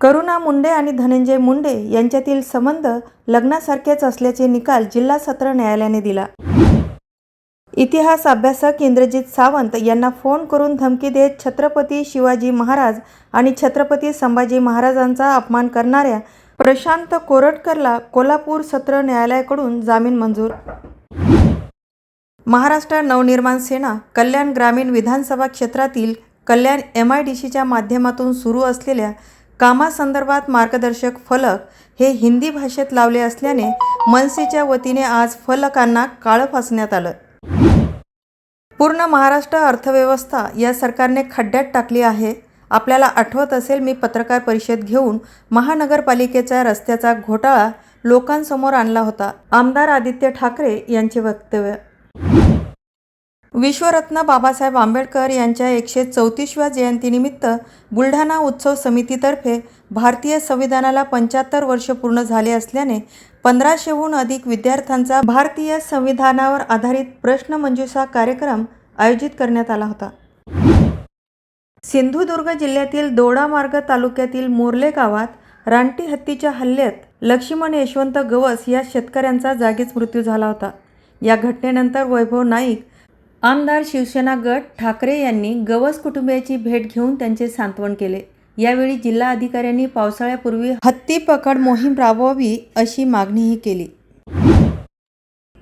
करुणा मुंडे आणि धनंजय मुंडे यांच्यातील संबंध लग्नासारखेच असल्याचे निकाल जिल्हा सत्र न्यायालयाने दिला. इतिहास अभ्यासक इंद्रजित सावंत यांना फोन करून धमकी देत छत्रपती शिवाजी महाराज आणि छत्रपती संभाजी महाराजांचा अपमान करणाऱ्या प्रशांत कोरटकरला कोल्हापूर सत्र न्यायालयाकडून जामीन मंजूर. महाराष्ट्र नवनिर्माण सेना कल्याण ग्रामीण विधानसभा क्षेत्रातील कल्याण एम आय डी सीच्या माध्यमातून सुरू असलेल्या कामासंदर्भात मार्गदर्शक फलक हे हिंदी भाषेत लावले असल्याने मनसेच्या वतीने आज फलकांना काळं फासण्यात आलं. पूर्ण महाराष्ट्र अर्थव्यवस्था या सरकारने खड्ड्यात टाकली आहे. आपल्याला आठवत असेल मी पत्रकार परिषद घेऊन महानगरपालिकेचा रस्त्याचा घोटाळा लोकांसमोर आणला होता. आमदार आदित्य ठाकरे यांचे वक्तव्य विश्वरत्न बाबासाहेब आंबेडकर यांच्या एकशे चौतीसव्या जयंतीनिमित्त बुलढाणा उत्सव समितीतर्फे भारतीय संविधानाला पंच्याहत्तर वर्ष पूर्ण झाले असल्याने पंधराशेहून अधिक विद्यार्थ्यांचा भारतीय संविधानावर आधारित प्रश्नमंजुषा कार्यक्रम आयोजित करण्यात आला होता. सिंधुदुर्ग जिल्ह्यातील दोडामार्ग तालुक्यातील मोर्ले गावात रानटी हत्तीच्या हल्ल्यात लक्ष्मण यशवंत गवस या शेतकऱ्यांचा जागीच मृत्यू झाला होता. या घटनेनंतर वैभव नाईक आमदार शिवसेना गट ठाकरे यांनी गवस कुटुंबियाची भेट घेऊन त्यांचे सांत्वन केले. यावेळी जिल्हा अधिकाऱ्यांनी पावसाळ्यापूर्वी हत्ती पकड मोहीम राबवावी अशी मागणीही केली.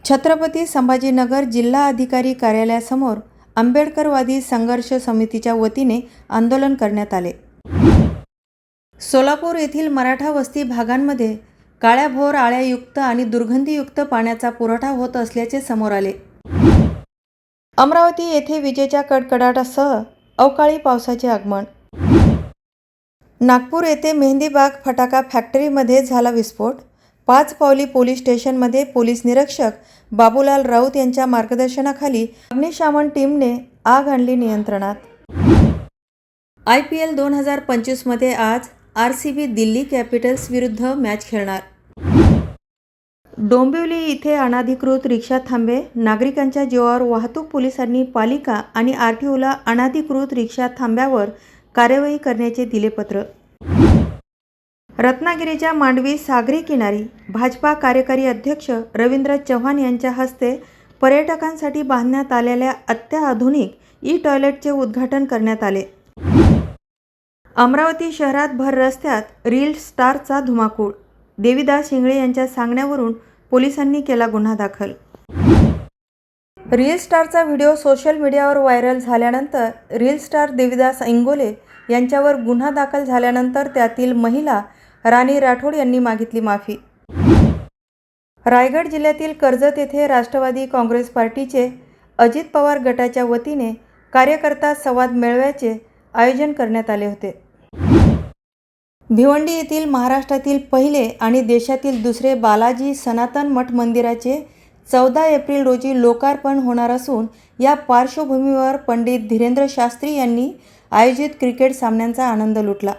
छत्रपती संभाजीनगर जिल्हा अधिकारी कार्यालयासमोर आंबेडकरवादी संघर्ष समितीच्या वतीने आंदोलन करण्यात आले. सोलापूर येथील मराठा वस्ती भागांमध्ये काळ्याभोर आळ्यायुक्त आणि दुर्गंधीयुक्त पाण्याचा पुरवठा होत असल्याचे समोर आले. अमरावती येथे विजेच्या कडकडाटासह अवकाळी पावसाचे आगमन. नागपूर येथे मेहंदीबाग फटाका फॅक्टरीमध्ये झाला विस्फोट. पाच पावली पोलीस स्टेशनमध्ये पोलीस निरीक्षक बाबूलाल राऊत यांच्या मार्गदर्शनाखाली अग्निशामन टीमने आग आणली नियंत्रणात. आय पी एल दोन हजार पंचवीसमध्ये आज R C B Delhi Capitals विरुद्ध मॅच खेळणार. डोंबिवली इथे अनाधिकृत रिक्षा थांबे. नागरिकांच्या जीवावर वाहतूक पोलिसांनी पालिका आणि आर टी ओला अनाधिकृत रिक्षा थांब्यावर कार्यवाही करण्याचे दिले पत्र. रत्नागिरीच्या मांडवी सागरी किनारी भाजपा कार्यकारी अध्यक्ष रवींद्र चव्हाण यांच्या हस्ते पर्यटकांसाठी बांधण्यात आलेल्या अत्याधुनिक ई टॉयलेटचे उद्घाटन करण्यात आले. अमरावती शहरात भर रस्त्यात रील स्टारचा धुमाकूळ देवीदास शिंगळे यांच्या सांगण्यावरून पोलिसांनी केला गुन्हा दाखल. रील स्टारचा व्हिडिओ सोशल मीडियावर व्हायरल झाल्यानंतर रील स्टार देवीदास इंगोले यांच्यावर गुन्हा दाखल झाल्यानंतर त्यातील महिला राणी राठोड यांनी मागितली माफी. रायगड जिल्ह्यातील कर्जत येथे राष्ट्रवादी काँग्रेस पार्टीचे अजित पवार गटाच्या वतीने कार्यकर्ता संवाद मेळव्याचे आयोजन करण्यात आले होते. भिवंडी येथील महाराष्ट्रातील पहिले आणि देशातील दुसरे बालाजी सनातन मठ मंदिराचे चौदा एप्रिल रोजी लोकार्पण होणार असून या पार्श्वभूमीवर पंडित धीरेंद्र शास्त्री यांनी आयोजित क्रिकेट सामन्यांचा आनंद लुटला.